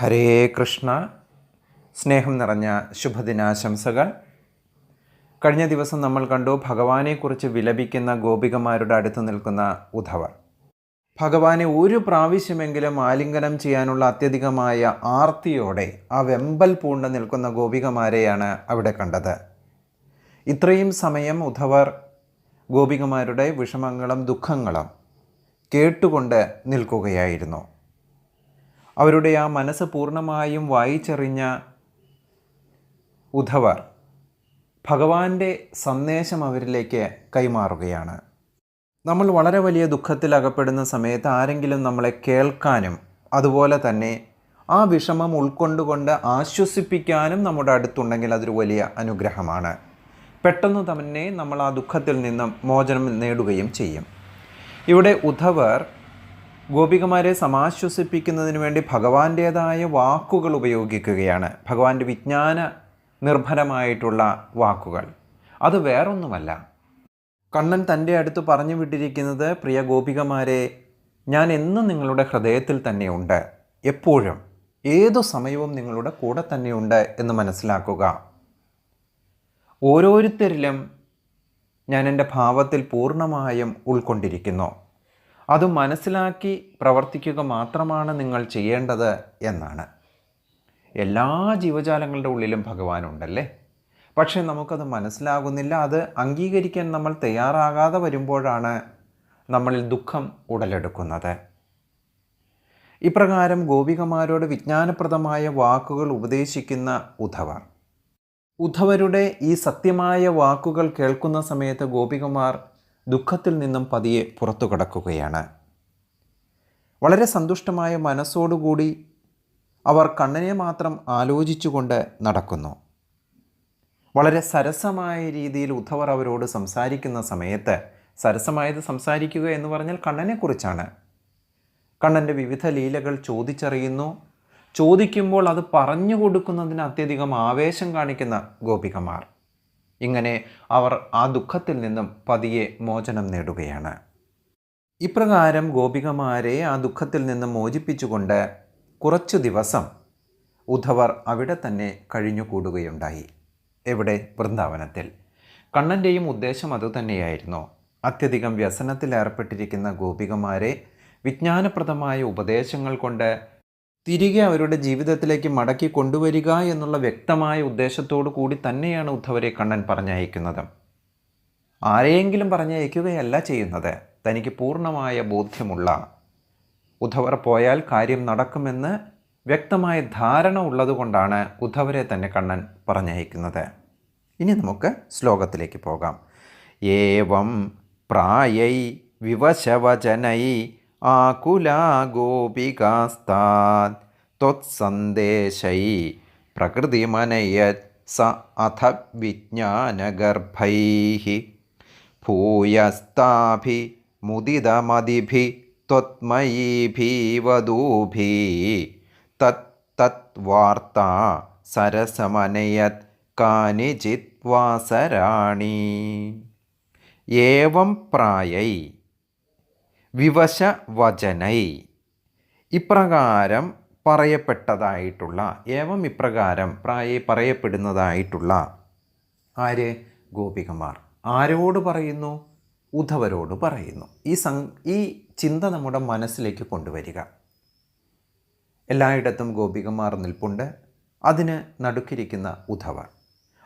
ഹരേ കൃഷ്ണ. സ്നേഹം നിറഞ്ഞ ശുഭദിനാശംസകൾ. കഴിഞ്ഞ ദിവസം നമ്മൾ കണ്ടു ഭഗവാനെക്കുറിച്ച് വിലപിക്കുന്ന ഗോപികമാരുടെ അടുത്ത് നിൽക്കുന്ന ഉദ്ധവർ ഭഗവാനെ ഒരു പ്രാവശ്യമെങ്കിലും ആലിംഗനം ചെയ്യാനുള്ള അത്യധികമായ ആർത്തിയോടെ ആ വെമ്പൽ പൂണ്ട് നിൽക്കുന്ന ഗോപികമാരെയാണ് അവിടെ കണ്ടത്. ഇത്രയും സമയം ഉദ്ധവർ ഗോപികമാരുടെ വിഷമങ്ങളും ദുഃഖങ്ങളും കേട്ടുകൊണ്ട് നിൽക്കുകയായിരുന്നു. അവരുടെ ആ മനസ്സ് പൂർണമായും വായിച്ചറിഞ്ഞ ഉദ്ധവർ ഭഗവാന്റെ സന്ദേശം അവരിലേക്ക് കൈമാറുകയാണ്. നമ്മൾ വളരെ വലിയ ദുഃഖത്തിൽ അകപ്പെടുന്ന സമയത്ത് ആരെങ്കിലും നമ്മളെ കേൾക്കാനും അതുപോലെ തന്നെ ആ വിഷമം ഉൾക്കൊണ്ടുകൊണ്ട് ആശ്വസിപ്പിക്കാനും നമ്മുടെ അടുത്തുണ്ടെങ്കിൽ അതൊരു വലിയ അനുഗ്രഹമാണ്. പെട്ടെന്ന് തന്നെ നമ്മൾ ആ ദുഃഖത്തിൽ നിന്നും മോചനം നേടുകയും ചെയ്യും. ഇവിടെ ഉദ്ധവർ ഗോപികമാരെ സമാശ്വസിപ്പിക്കുന്നതിന് വേണ്ടി ഭഗവാന്റേതായ വാക്കുകൾ ഉപയോഗിക്കുകയാണ്. ഭഗവാന്റെ വിജ്ഞാന നിർഭരമായിട്ടുള്ള വാക്കുകൾ. അത് വേറൊന്നുമല്ല. കണ്ണൻ തന്റെ അടുത്ത് പറഞ്ഞു വിട്ടിരിക്കുന്നത് പ്രിയ ഗോപികമാരെ ഞാൻ എന്നും നിങ്ങളുടെ ഹൃദയത്തിൽ തന്നെയുണ്ട്. എപ്പോഴും ഏതു സമയവും നിങ്ങളുടെ കൂടെ തന്നെയുണ്ട് എന്ന് മനസ്സിലാക്കുക. ഓരോരുത്തരിലും ഞാൻ എന്റെ ഭാവത്തിൽ പൂർണമായും ഉൾക്കൊണ്ടിരിക്കുന്നു. അത് മനസ്സിലാക്കി പ്രവർത്തിക്കുക മാത്രമാണ് നിങ്ങൾ ചെയ്യേണ്ടത് എന്നാണ്. എല്ലാ ജീവജാലങ്ങളുടെ ഉള്ളിലും ഭഗവാനുണ്ടല്ലേ പക്ഷേ നമുക്കത് മനസ്സിലാകുന്നില്ല. അത് അംഗീകരിക്കാൻ നമ്മൾ തയ്യാറാകാതെ വരുമ്പോഴാണ് നമ്മളിൽ ദുഃഖം ഉടലെടുക്കുന്നത്. ഇപ്രകാരം ഗോപികമാരോട് വിജ്ഞാനപ്രദമായ വാക്കുകൾ ഉപദേശിക്കുന്ന ഉദ്ധവർ. ഉദ്ധവരുടെ ഈ സത്യമായ വാക്കുകൾ കേൾക്കുന്ന സമയത്ത് ഗോപികമാർ ദുഃഖത്തിൽ നിന്നും പതിയെ പുറത്തു കടക്കുകയാണ്. വളരെ സന്തുഷ്ടമായ മനസ്സോടുകൂടി അവർ കണ്ണനെ മാത്രം ആലോചിച്ചുകൊണ്ട് നടക്കുന്നു. വളരെ സരസമായ രീതിയിൽ ഉദ്ധവർ അവരോട് സംസാരിക്കുന്ന സമയത്ത് സരസമായത് സംസാരിക്കുക എന്ന് പറഞ്ഞാൽ കണ്ണനെക്കുറിച്ചാണ് കണ്ണന്റെ വിവിധ ലീലകൾ ചോദിച്ചറിയുന്നു. ചോദിക്കുമ്പോൾ അത് പറഞ്ഞു കൊടുക്കുന്നതിന് അത്യധികം ആവേശം കാണിക്കുന്ന ഗോപികമാർ. ഇങ്ങനെ അവർ ആ ദുഃഖത്തിൽ നിന്നും പതിയെ മോചനം നേടുകയാണ്. ഇപ്രകാരം ഗോപികമാരെ ആ ദുഃഖത്തിൽ നിന്നും മോചിപ്പിച്ചുകൊണ്ട് കുറച്ചു ദിവസം ഉദ്ധവർ അവിടെ തന്നെ കഴിഞ്ഞുകൂടുകയുണ്ടായി. എവിടെ? വൃന്ദാവനത്തിൽ. കണ്ണന്റെയും ഉദ്ദേശം അതുതന്നെയായിരുന്നു അത്യധികം വ്യസനത്തിലേർപ്പെട്ടിരിക്കുന്ന ഗോപികമാരെ വിജ്ഞാനപ്രദമായ ഉപദേശങ്ങൾ കൊണ്ട് തിരികെ അവരുടെ ജീവിതത്തിലേക്ക് മടക്കി കൊണ്ടുവരിക എന്നുള്ള വ്യക്തമായ ഉദ്ദേശത്തോടു കൂടി തന്നെയാണ് ഉദ്ധവരെ കണ്ണൻ പറഞ്ഞയക്കുന്നത്. ആരെയെങ്കിലും പറഞ്ഞയക്കുകയല്ല ചെയ്യുന്നത്. തനിക്ക് പൂർണമായ ബോധ്യമുള്ള ഉദ്ധവർ പോയാൽ കാര്യം നടക്കുമെന്ന് വ്യക്തമായ ധാരണ ഉള്ളതുകൊണ്ടാണ് ഉദ്ധവരെ തന്നെ കണ്ണൻ പറഞ്ഞയക്കുന്നത്. ഇനി നമുക്ക് ശ്ലോകത്തിലേക്ക് പോകാം. ഏവം പ്രായൈ വിവശവചനൈ ആകുലാ ഗോപികാസ്താത് ത്വത്സന്ദേശൈ പ്രകൃതിമനയത് സ അഥ വിജ്ഞാനഗർഭൈ ഭൂയസ്താഭി മുദിതമതിഭി ത്വത്മയീഭീവദൂഭി തത് തത് വാർത്ത സരസമനയത് കാനിചിത് വാസരാണി. ഏവം പ്രായൈ വിവശവചനൈ. ഇപ്രകാരം പറയപ്പെട്ടതായിട്ടുള്ള ഏവം ഇപ്രകാരം പ്രായ പറയപ്പെടുന്നതായിട്ടുള്ള ആര്? ഗോപികമാർ. ആരോട് പറയുന്നു? ഉദ്ധവരോട് പറയുന്നു. ഈ സം ഈ ചിന്ത നമ്മുടെ മനസ്സിലേക്ക് കൊണ്ടുവരിക. എല്ലായിടത്തും ഗോപികമാർ നിൽപ്പുണ്ട്. അതിന് നടുക്കിരിക്കുന്ന ഉദ്ധവർ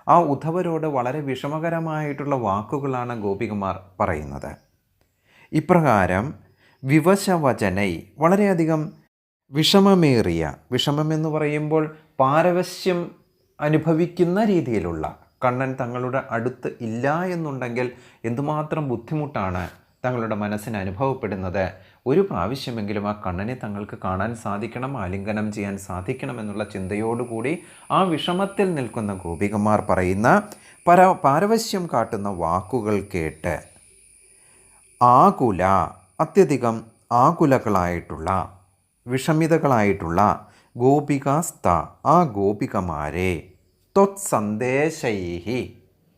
ആ ഉദ്ധവരോട് വളരെ വിഷമകരമായിട്ടുള്ള വാക്കുകളാണ് ഗോപികമാർ പറയുന്നത്. ഇപ്രകാരം വിവശവചനൈ വളരെയധികം വിഷമമേറിയ വിഷമമെന്ന് പറയുമ്പോൾ പാരവശ്യം അനുഭവിക്കുന്ന രീതിയിലുള്ള കണ്ണൻ തങ്ങളുടെ അടുത്ത് ഇല്ല എന്നുണ്ടെങ്കിൽ എന്തുമാത്രം ബുദ്ധിമുട്ടാണ് തങ്ങളുടെ മനസ്സിന് അനുഭവപ്പെടുന്നത്. ഒരു പ്രാവശ്യമെങ്കിലും ആ കണ്ണനെ തങ്ങൾക്ക് കാണാൻ സാധിക്കണം ആലിംഗനം ചെയ്യാൻ സാധിക്കണം എന്നുള്ള ചിന്തയോടുകൂടി ആ വിഷമത്തിൽ നിൽക്കുന്ന ഗോപികമാർ പറയുന്ന പര പാരവശ്യം കാട്ടുന്ന വാക്കുകൾ കേട്ട് ആകുല അത്യധികം ആകുലകളായിട്ടുള്ള വിഷമിതകളായിട്ടുള്ള ഗോപികാസ്ത ആ ഗോപികമാരെ. ത്വത് സന്ദേശൈഹി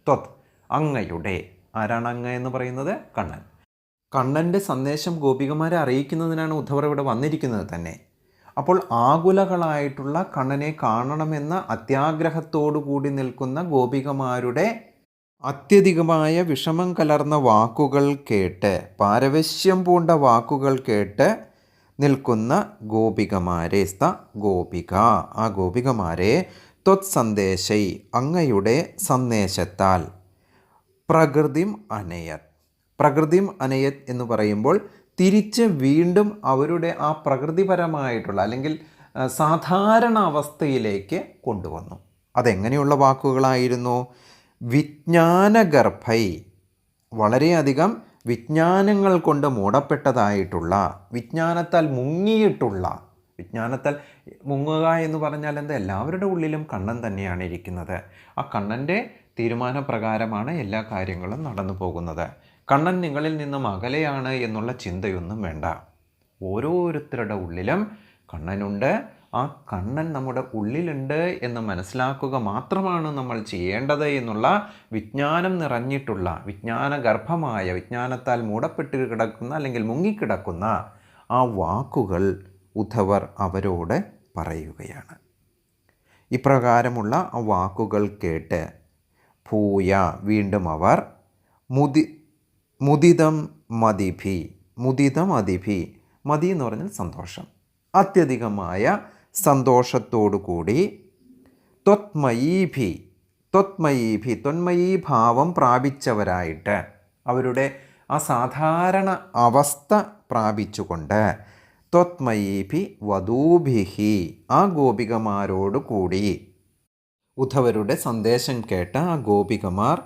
ത്വത് അങ്ങയുടെ. ആരാണ് അങ്ങ എന്ന് പറയുന്നത്? കണ്ണൻ. കണ്ണന്റെ സന്ദേശം ഗോപികമാരെ അറിയിക്കുന്നതിനാണ് ഉദ്ധവർ ഇവിടെ വന്നിരിക്കുന്നത് തന്നെ. അപ്പോൾ ആകുലകളായിട്ടുള്ള കണ്ണനെ കാണണമെന്ന അത്യാഗ്രഹത്തോടു കൂടി നിൽക്കുന്ന ഗോപികമാരുടെ അത്യധികമായ വിഷമം കലർന്ന വാക്കുകൾ കേട്ട് പാരവശ്യം പൂണ്ട വാക്കുകൾ കേട്ട് നിൽക്കുന്ന ഗോപികമാരെ സ്ത ഗോപിക ആ ഗോപികമാരെ ത്വത് സന്ദേശൈ അങ്ങയുടെ സന്ദേശത്താൽ പ്രകൃതിം അനയത്. പ്രകൃതിം അനയത് എന്ന് പറയുമ്പോൾ തിരിച്ച് വീണ്ടും അവരുടെ ആ പ്രകൃതിപരമായിട്ടുള്ള അല്ലെങ്കിൽ സാധാരണ അവസ്ഥയിലേക്ക് കൊണ്ടുവന്നു. അതെങ്ങനെയുള്ള വാക്കുകളായിരുന്നു? വിജ്ഞാനഗർഭൈ വളരെയധികം വിജ്ഞാനങ്ങൾ കൊണ്ട് മൂടപ്പെട്ടതായിട്ടുള്ള വിജ്ഞാനത്താൽ മുങ്ങിയിട്ടുള്ള വിജ്ഞാനത്താൽ മുങ്ങുക എന്ന് പറഞ്ഞാൽ എന്താ? എല്ലാവരുടെ ഉള്ളിലും കണ്ണൻ തന്നെയാണ് ഇരിക്കുന്നത്. ആ കണ്ണന്റെ തീരുമാനപ്രകാരമാണ് എല്ലാ കാര്യങ്ങളും നടന്നു പോകുന്നത്. കണ്ണൻ നിങ്ങളിൽ നിന്നും അകലെയാണ് എന്നുള്ള ചിന്തയൊന്നും വേണ്ട. ഓരോരുത്തരുടെ ഉള്ളിലും കണ്ണനുണ്ട്. ആ കണ്ണൻ നമ്മുടെ ഉള്ളിലുണ്ട് എന്ന് മനസ്സിലാക്കുക മാത്രമാണ് നമ്മൾ ചെയ്യേണ്ടത് എന്നുള്ള വിജ്ഞാനം നിറഞ്ഞിട്ടുള്ള വിജ്ഞാനഗർഭമായ വിജ്ഞാനത്താൽ മൂടപ്പെട്ട് കിടക്കുന്ന അല്ലെങ്കിൽ മുങ്ങിക്കിടക്കുന്ന ആ വാക്കുകൾ ഉദ്ധവർ അവരോട് പറയുകയാണ്. ഇപ്രകാരമുള്ള ആ വാക്കുകൾ കേട്ട് ഭൂയ വീണ്ടും അവർ മുതി മുദിതം മതിഭി മുദിതം അതിഭി മതി എന്ന് പറഞ്ഞാൽ സന്തോഷം. അത്യധികമായ സന്തോഷത്തോടു കൂടി ത്വത്മയീഭി ത്വത്മയീഭി ത്വന്മയീ ഭാവം പ്രാപിച്ചവരായിട്ട് അവരുടെ ആ സാധാരണ അവസ്ഥ പ്രാപിച്ചുകൊണ്ട് ത്വത്മയീഭി വധൂഭിഹി ആ ഗോപികമാരോടുകൂടി ഉദ്ധവരുടെ സന്ദേശം കേട്ട ആ ഗോപികമാർ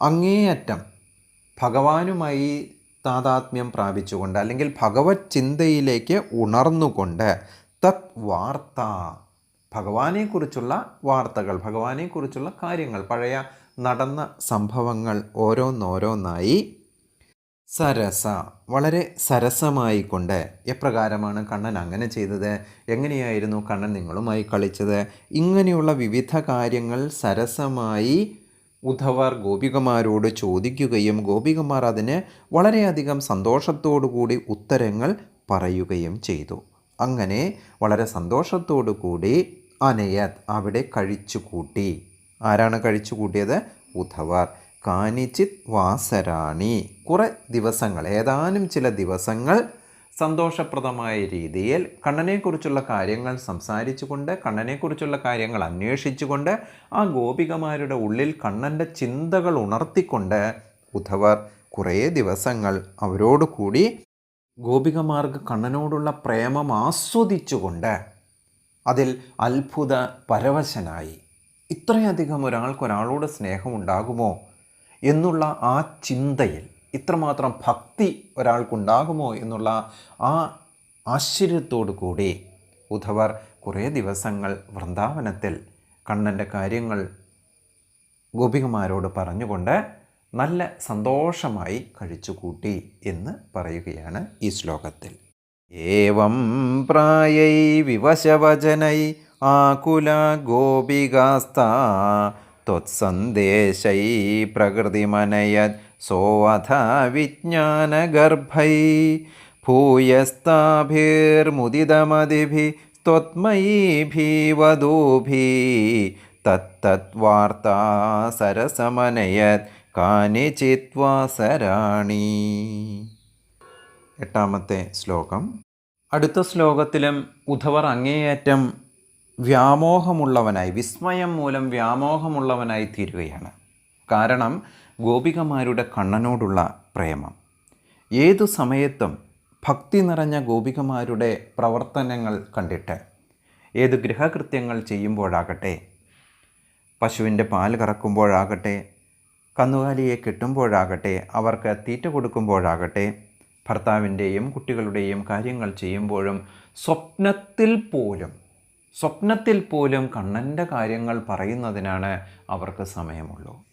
അങ്ങേയറ്റം ഭഗവാനുമായി താതാത്മ്യം പ്രാപിച്ചുകൊണ്ട് അല്ലെങ്കിൽ ഭഗവത് ചിന്തയിലേക്ക് ഉണർന്നുകൊണ്ട് തത് വാർത്ത ഭഗവാനെക്കുറിച്ചുള്ള വാർത്തകൾ ഭഗവാനെക്കുറിച്ചുള്ള കാര്യങ്ങൾ പഴയ നടന്ന സംഭവങ്ങൾ ഓരോന്നോരോന്നായി സരസ. വളരെ സരസമായിക്കൊണ്ട് എപ്രകാരമാണ് കണ്ണൻ അങ്ങനെ ചെയ്തത്? എങ്ങനെയായിരുന്നു കണ്ണൻ നിങ്ങളുമായി കളിച്ചത്? ഇങ്ങനെയുള്ള വിവിധ കാര്യങ്ങൾ സരസമായി ഉദ്ധവർ ഗോപികമാരോട് ചോദിക്കുകയും ഗോപികമാർ അതിന് വളരെയധികം സന്തോഷത്തോടു കൂടി ഉത്തരങ്ങൾ പറയുകയും ചെയ്തു. അങ്ങനെ വളരെ സന്തോഷത്തോടു കൂടി അനയത് അവിടെ കഴിച്ചു കൂട്ടി. ആരാണ് കഴിച്ചു കൂട്ടിയത്? ഉദ്ധവർ കാനിച്ചിത് വാസരാണി. കുറേ ദിവസങ്ങൾ ഏതാനും ചില ദിവസങ്ങൾ സന്തോഷപ്രദമായ രീതിയിൽ കണ്ണനെക്കുറിച്ചുള്ള കാര്യങ്ങൾ സംസാരിച്ചുകൊണ്ട് കണ്ണനെക്കുറിച്ചുള്ള കാര്യങ്ങൾ അന്വേഷിച്ചുകൊണ്ട് ആ ഗോപികമാരുടെ ഉള്ളിൽ കണ്ണന്റെ ചിന്തകൾ ഉണർത്തിക്കൊണ്ട് ഉദ്ധവർ കുറേ ദിവസങ്ങൾ അവരോട് കൂടി ഗോപികമാർക്ക് കണ്ണനോടുള്ള പ്രേമം ആസ്വദിച്ചുകൊണ്ട് അതിൽ അത്ഭുത പരവശനായി ഇത്രയധികം ഒരാൾക്കൊരാളോട് സ്നേഹമുണ്ടാകുമോ എന്നുള്ള ആ ചിന്തയിൽ ഇത്രമാത്രം ഭക്തി ഒരാൾക്കുണ്ടാകുമോ എന്നുള്ള ആ ആശ്ചര്യത്തോടു കൂടി ഉദ്ധവർ കുറേ ദിവസങ്ങൾ വൃന്ദാവനത്തിൽ കണ്ണന്റെ കാര്യങ്ങൾ ഗോപികമാരോട് പറഞ്ഞുകൊണ്ട് നല്ല സന്തോഷമായി കഴിച്ചുകൂട്ടി എന്ന് പറയുകയാണ് ഈ ശ്ലോകത്തിൽ. ഏവം പ്രായൈ വിവശവചനൈ ആകുല ഗോപികാസ്ത ത്വത്സന്ദേശൈ പ്രകൃതിമനയത് സോവധ വിജ്ഞാനഗർഭൈ ഭൂയസ്താഭിർമുദിതമതിഭി त्वत्मयी തത്തത് വാർത്താ സരസമനയത് കാനിചിത് വാസരാണി എട്ടാമത്തെ ശ്ലോകം. അടുത്ത ശ്ലോകത്തിലും ഉധവർ അങ്ങേയറ്റം വ്യാമോഹമുള്ളവനായി വിസ്മയം മൂലം വ്യാമോഹമുള്ളവനായി തീരുകയാണ്. കാരണം ഗോപികമാരുടെ കണ്ണനോടുള്ള പ്രേമം. ഏതു സമയത്തും ഭക്തി നിറഞ്ഞ ഗോപികമാരുടെ പ്രവർത്തനങ്ങൾ കണ്ടിട്ട് ഏത് ഗൃഹകൃത്യങ്ങൾ ചെയ്യുമ്പോഴാകട്ടെ പശുവിന്റെ പാൽ കറക്കുമ്പോഴാകട്ടെ കന്നുകാലിയെ കെട്ടുമ്പോഴാകട്ടെ അവർക്ക് തീറ്റ കൊടുക്കുമ്പോഴാകട്ടെ ഭർത്താവിന്റെയും കുട്ടികളുടെയും കാര്യങ്ങൾ ചെയ്യുമ്പോഴും സ്വപ്നത്തിൽ പോലും സ്വപ്നത്തിൽ പോലും കണ്ണന്റെ കാര്യങ്ങൾ പറയുന്നതിനാണ് അവർക്ക് സമയമുള്ളൂ.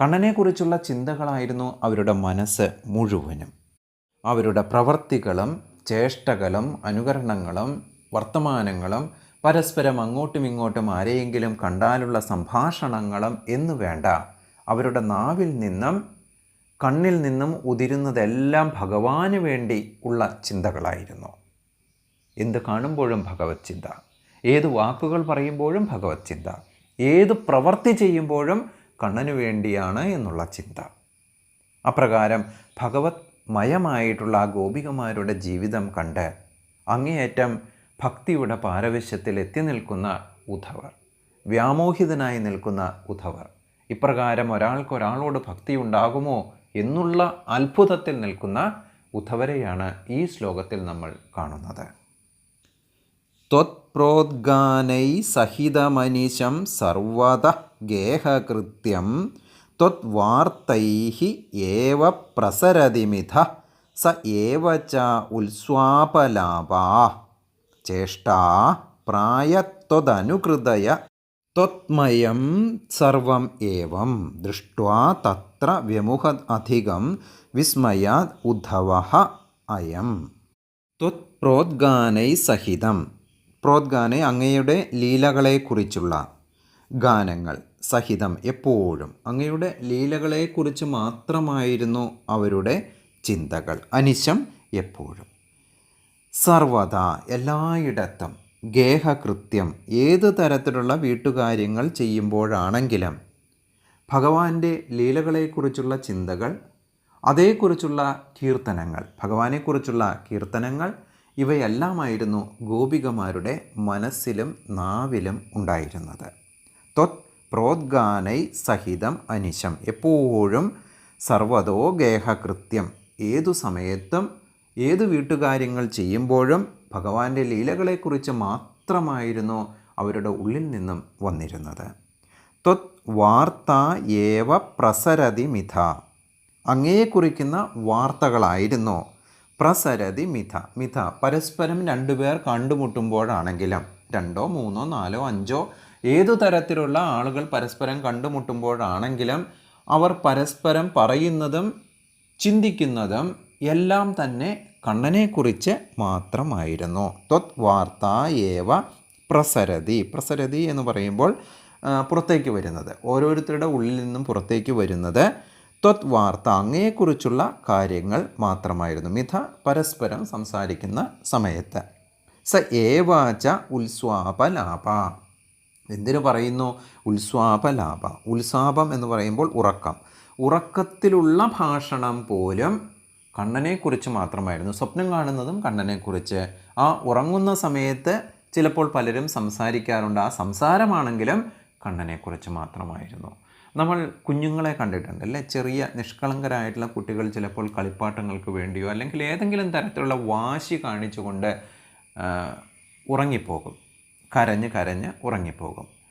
കണ്ണനെക്കുറിച്ചുള്ള ചിന്തകളായിരുന്നു അവരുടെ മനസ്സ് മുഴുവനും. അവരുടെ പ്രവർത്തികളും ചേഷ്ടകളും അനുകരണങ്ങളും വർത്തമാനങ്ങളും പരസ്പരം അങ്ങോട്ടും ഇങ്ങോട്ടും ആരെയെങ്കിലും കണ്ടാലുള്ള സംഭാഷണങ്ങളും എന്നു വേണ്ട അവരുടെ നാവിൽ നിന്നും കണ്ണിൽ നിന്നും ഉതിരുന്നതെല്ലാം ഭഗവാന് വേണ്ടി ഉള്ള ചിന്തകളായിരുന്നു. എന്ത് കാണുമ്പോഴും ഭഗവത് ചിന്ത. ഏത് വാക്കുകൾ പറയുമ്പോഴും ഭഗവത് ചിന്ത. ഏത് പ്രവൃത്തി ചെയ്യുമ്പോഴും കണ്ണനു വേണ്ടിയാണ് എന്നുള്ള ചിന്ത. അപ്രകാരം ഭഗവത് മയമായിട്ടുള്ള ആ ഗോപികമാരുടെ ജീവിതം കണ്ട് അങ്ങേയറ്റം ഭക്തിയുടെ പാരവശ്യത്തിൽ എത്തി നിൽക്കുന്ന ഉദ്ധവർ വ്യാമോഹിതനായി നിൽക്കുന്ന ഉദ്ധവർ. ഇപ്രകാരം ഒരാൾക്ക് ഒരാളോട് ഭക്തി ഉണ്ടാകുമോ എന്നുള്ള അത്ഭുതത്തിൽ നിൽക്കുന്ന ഉദ്ധവരെയാണ് ഈ ശ്ലോകത്തിൽ നമ്മൾ കാണുന്നത്. ത്വത്പ്രോദ്ഗാനൈ സഹിതമനിശം സർവത ഗേഹകൃത്യം ത്വത്വാർത്തൈ ഏവ പ്രസരതിമിഥ സ ഏവ ച ഉത്സ്വാപലാപാ ചേഷ്ടാ പ്രായത്വതനുകൃതയ ത്വത്മയം സർവം ഏവം ദൃഷ്ട്വാ തത്ര വ്യമുഹ അധികം വിസ്മയാത് ഉദ്ധവ അയം ത്വത് പ്രോദ്ഗാനൈ സഹിതം പ്രോദ്ഗാനെ അങ്ങയുടെ ലീലകളെക്കുറിച്ചുള്ള ഗാനങ്ങൾ സഹിതം എപ്പോഴും അങ്ങയുടെ ലീലകളെക്കുറിച്ച് മാത്രമായിരുന്നു അവരുടെ ചിന്തകൾ അനിശം എപ്പോഴും. സർവത എല്ലായിടത്തും ഗേഹകൃത്യം ഏത് തരത്തിലുള്ള വീട്ടുകാര്യങ്ങൾ ചെയ്യുമ്പോഴാണെങ്കിലും ഭഗവാന്റെ ലീലകളെക്കുറിച്ചുള്ള ചിന്തകൾ അതേക്കുറിച്ചുള്ള കീർത്തനങ്ങൾ ഭഗവാനെക്കുറിച്ചുള്ള കീർത്തനങ്ങൾ ഇവയെല്ലാമായിരുന്നു ഗോപികമാരുടെ മനസ്സിലും നാവിലും ഉണ്ടായിരുന്നത്. ത്വത് പ്രോദ്ഗാനൈ സഹിതം അനിശം. എപ്പോഴും സർവതോ ഗേഹകൃത്യം. ഏതു സമയത്തും ഏത് വീട്ടുകാര്യങ്ങൾ ചെയ്യുമ്പോഴും ഭഗവാന്റെ ലീലകളെക്കുറിച്ച് മാത്രമായിരുന്നു അവരുടെ ഉള്ളിൽ നിന്നും വന്നിരുന്നത്. ത്വത് വാർത്ത ഏവ പ്രസരതി മിഥ. അങ്ങയെ കുറിക്കുന്ന വാർത്തകളായിരുന്നു. പ്രസരതി മിഥ. മിഥ പരസ്പരം രണ്ടുപേർ കണ്ടുമുട്ടുമ്പോഴാണെങ്കിലും രണ്ടോ മൂന്നോ നാലോ അഞ്ചോ ഏതു തരത്തിലുള്ള ആളുകൾ പരസ്പരം കണ്ടുമുട്ടുമ്പോഴാണെങ്കിലും അവർ പരസ്പരം പറയുന്നതും ചിന്തിക്കുന്നതും എല്ലാം തന്നെ കണ്ണനെക്കുറിച്ച് മാത്രമായിരുന്നു. ത്വത് വാർത്ത ഏവ പ്രസരതി. പ്രസരതി എന്ന് പറയുമ്പോൾ പുറത്തേക്ക് വരുന്നത്. ഓരോരുത്തരുടെ ഉള്ളിൽ നിന്നും പുറത്തേക്ക് വരുന്നത് ത്വത് വാർത്ത അങ്ങയെക്കുറിച്ചുള്ള കാര്യങ്ങൾ മാത്രമായിരുന്നു. മിഥ പരസ്പരം സംസാരിക്കുന്ന സമയത്ത്. സ ഏവാച ഉത്സ്വാപലാപ എന്തിനു പറയുന്നു? ഉത്സ്വാപലാപ ഉത്സാപം എന്ന് പറയുമ്പോൾ ഉറക്കം. ഉറക്കത്തിലുള്ള ഭാഷണം പോലും കണ്ണനെക്കുറിച്ച് മാത്രമായിരുന്നു. സ്വപ്നം കാണുന്നതും കണ്ണനെക്കുറിച്ച്. ആ ഉറങ്ങുന്ന സമയത്ത് ചിലപ്പോൾ പലരും സംസാരിക്കാറുണ്ട്. ആ സംസാരമാണെങ്കിലും കണ്ണനെക്കുറിച്ച് മാത്രമായിരുന്നു. നമ്മൾ കുഞ്ഞുങ്ങളെ കണ്ടിട്ടുണ്ട് അല്ലേ ചെറിയ നിഷ്കളങ്കരായിട്ടുള്ള കുട്ടികൾ ചിലപ്പോൾ കളിപ്പാട്ടങ്ങൾക്ക് വേണ്ടിയോ അല്ലെങ്കിൽ ഏതെങ്കിലും തരത്തിലുള്ള വാശി കാണിച്ചുകൊണ്ട് ഉറങ്ങിപ്പോകും. കരഞ്ഞ് കരഞ്ഞ് ഉറങ്ങിപ്പോകും.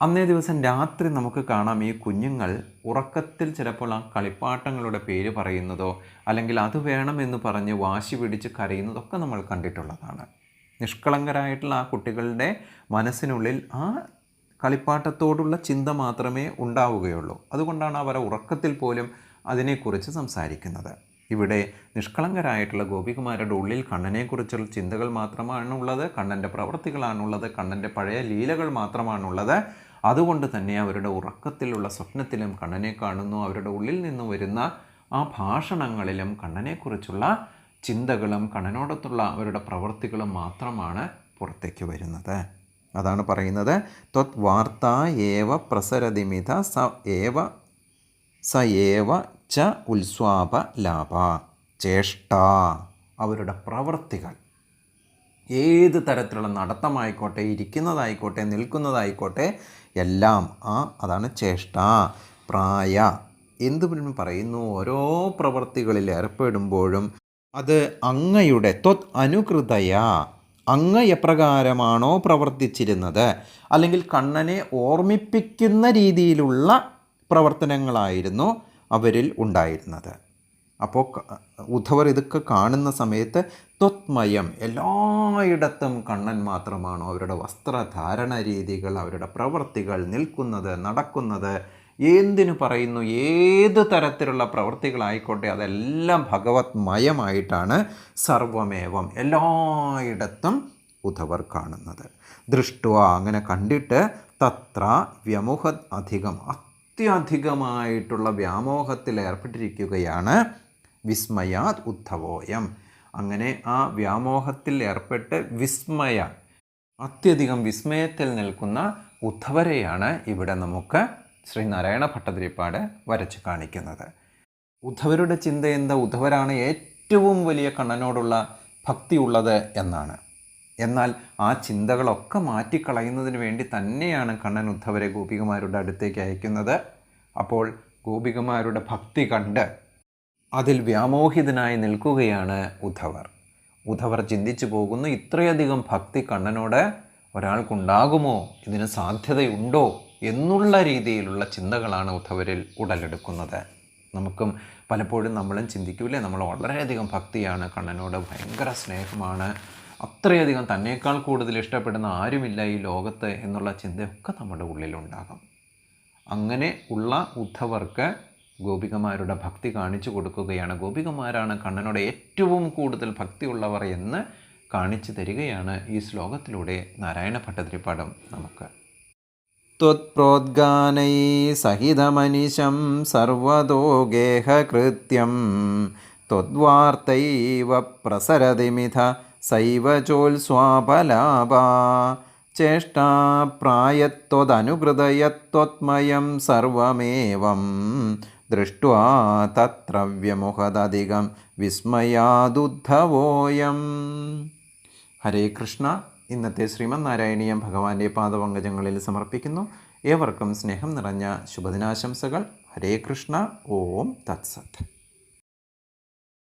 അന്നേ ദിവസം രാത്രി നമുക്ക് കാണാം ഈ കുഞ്ഞുങ്ങൾ ഉറക്കത്തിൽ ചിലപ്പോൾ ആ കളിപ്പാട്ടങ്ങളുടെ പേര് പറയുന്നതോ അല്ലെങ്കിൽ അത് വേണമെന്ന് പറഞ്ഞ് വാശി പിടിച്ച് കരയുന്നതൊക്കെ നമ്മൾ കണ്ടിട്ടുള്ളതാണ്. നിഷ്കളങ്കരായിട്ടുള്ള ആ കുട്ടികളുടെ മനസ്സിനുള്ളിൽ ആ കളിപ്പാട്ടത്തോടുള്ള ചിന്ത മാത്രമേ ഉണ്ടാവുകയുള്ളൂ. അതുകൊണ്ടാണ് അവർ ഉറക്കത്തിൽ പോലും അതിനെക്കുറിച്ച് സംസാരിക്കുന്നത്. ഇവിടെ നിഷ്കളങ്കരായിട്ടുള്ള ഗോപികുമാരുടെ ഉള്ളിൽ കണ്ണനെക്കുറിച്ചുള്ള ചിന്തകൾ മാത്രമാണുള്ളത് കണ്ണന്റെ പ്രവൃത്തികളാണുള്ളത് കണ്ണന്റെ പഴയ ലീലകൾ മാത്രമാണുള്ളത്. അതുകൊണ്ട് തന്നെ അവരുടെ ഉറക്കത്തിലുള്ള സ്വപ്നത്തിലും കണ്ണനെ കാണുന്നു. അവരുടെ ഉള്ളിൽ നിന്ന് വരുന്ന ആ ഭാഷണങ്ങളിലും കണ്ണനെക്കുറിച്ചുള്ള ചിന്തകളും കണ്ണനോടത്തുള്ള അവരുടെ പ്രവൃത്തികളും മാത്രമാണ് പുറത്തേക്ക് വരുന്നത്. അതാണ് പറയുന്നത്. ത്വത് വാർത്ത ഏവ പ്രസരതിമിത സ ഏവ സ ഏവ ച ഉത്സ്വാപ ലാഭ. ചേഷ്ട. അവരുടെ പ്രവൃത്തികൾ ഏത് തരത്തിലുള്ള നടത്തമായിക്കോട്ടെ ഇരിക്കുന്നതായിക്കോട്ടെ നിൽക്കുന്നതായിക്കോട്ടെ എല്ലാം ആ അതാണ് ചേഷ്ട പ്രായ. എന്ത് പറയുന്നു? ഓരോ പ്രവൃത്തികളിൽ ഏർപ്പെടുമ്പോഴും അത് അങ്ങയുടെ ത്വത് അനുകൃതയ. അങ്ങ് എപ്രകാരമാണോ പ്രവർത്തിച്ചിരുന്നത്? അല്ലെങ്കിൽ കണ്ണനെ ഓർമ്മിപ്പിക്കുന്ന രീതിയിലുള്ള പ്രവർത്തനങ്ങളായിരുന്നു അവരിൽ ഉണ്ടായിരുന്നത്. അപ്പോൾ ഉദ്ധവർ ഇതൊക്കെ കാണുന്ന സമയത്ത് ത്വത്മയം എല്ലായിടത്തും കണ്ണൻ മാത്രമാണ് അവരുടെ വസ്ത്രധാരണ രീതികൾ അവരുടെ പ്രവൃത്തികൾ നിൽക്കുന്നത് നടക്കുന്നത്? എന്തിനു പറയുന്നു? ഏത് തരത്തിലുള്ള പ്രവൃത്തികളായിക്കോട്ടെ അതെല്ലാം ഭഗവത്മയമായിട്ടാണ് സർവമേവം എല്ലായിടത്തും ഉദ്ധവർ കാണുന്നത്. ദൃഷ്ടുവ അങ്ങനെ കണ്ടിട്ട് തത്ര വ്യമുഹ അധികം അത്യധികമായിട്ടുള്ള വ്യാമോഹത്തിൽ ഏർപ്പെട്ടിരിക്കുകയാണ് വിസ്മയാത് ഉദ്ധവോയം. അങ്ങനെ ആ വ്യാമോഹത്തിൽ ഏർപ്പെട്ട് വിസ്മയ അത്യധികം വിസ്മയത്തിൽ നിൽക്കുന്ന ഉദ്ധവരെയാണ് ഇവിടെ നമുക്ക് ശ്രീനാരായണ ഭട്ടതിരിപ്പാട് വരച്ച് കാണിക്കുന്നത്. ഉദ്ധവരുടെ ചിന്ത എന്താ? ഉദ്ധവരാണ് ഏറ്റവും വലിയ കണ്ണനോടുള്ള ഭക്തി ഉള്ളത് എന്നാണ്. എന്നാൽ ആ ചിന്തകളൊക്കെ മാറ്റിക്കളയുന്നതിന് വേണ്ടി തന്നെയാണ് കണ്ണൻ ഉദ്ധവരെ ഗോപികമാരുടെ അടുത്തേക്ക് അയക്കുന്നത്. അപ്പോൾ ഗോപികമാരുടെ ഭക്തി കണ്ട് അതിൽ വ്യാമോഹിതനായി നിൽക്കുകയാണ് ഉദ്ധവർ ഉദ്ധവർ ചിന്തിച്ചു പോകുന്നു ഇത്രയധികം ഭക്തി കണ്ണനോട് ഒരാൾക്കുണ്ടാകുമോ? ഇതിന് സാധ്യതയുണ്ടോ? എന്നുള്ള രീതിയിലുള്ള ചിന്തകളാണ് ഉദ്ധവരിൽ ഉടലെടുക്കുന്നത്. നമുക്കും പലപ്പോഴും നമ്മളും ചിന്തിക്കൂലേ നമ്മൾ വളരെയധികം ഭക്തിയാണ് കണ്ണനോട് ഭയങ്കര സ്നേഹമാണ്. അത്രയധികം തന്നേക്കാൾ കൂടുതൽ ഇഷ്ടപ്പെടുന്ന ആരുമില്ല ഈ ലോകത്ത് എന്നുള്ള ചിന്തയൊക്കെ നമ്മുടെ ഉള്ളിലുണ്ടാകും. അങ്ങനെ ഉള്ള ഉദ്ധവർക്ക് ഗോപികമാരുടെ ഭക്തി കാണിച്ചു കൊടുക്കുകയാണ്. ഗോപികമാരാണ് കണ്ണനോട് ഏറ്റവും കൂടുതൽ ഭക്തിയുള്ളവർ എന്ന് കാണിച്ചു തരികയാണ് ഈ ശ്ലോകത്തിലൂടെ നാരായണ ഭട്ടതിരിപ്പാടം നമുക്ക്. ത്വത്പ്രോദ്ഗാനൈ സഹിതമനിശം സർവതോ ഗേഹകൃത്യം ത്വദ്വാർത്തൈവ പ്രസരതിമിഥ സൈവ ചോത്സ്വാപലാപാ ചേഷ്ടാപ്രായത്വതനുകൃതയത്വത്മയം സർവമേവം ദൃഷ്ട്വാ തത്ര വ്യമുഖതധികം വിസ്മയാദുദ്ധവോയം. ഹരേ കൃഷ്ണ. ഇന്നത്തെ ശ്രീമന്നാരായണീയം ഭഗവാന്റെ പാദപങ്കജങ്ങളിൽ സമർപ്പിക്കുന്നു. ഏവർക്കും സ്നേഹം നിറഞ്ഞ ശുഭദിനാശംസകൾ. ഹരേ കൃഷ്ണ. ഓം തത്സത്ത്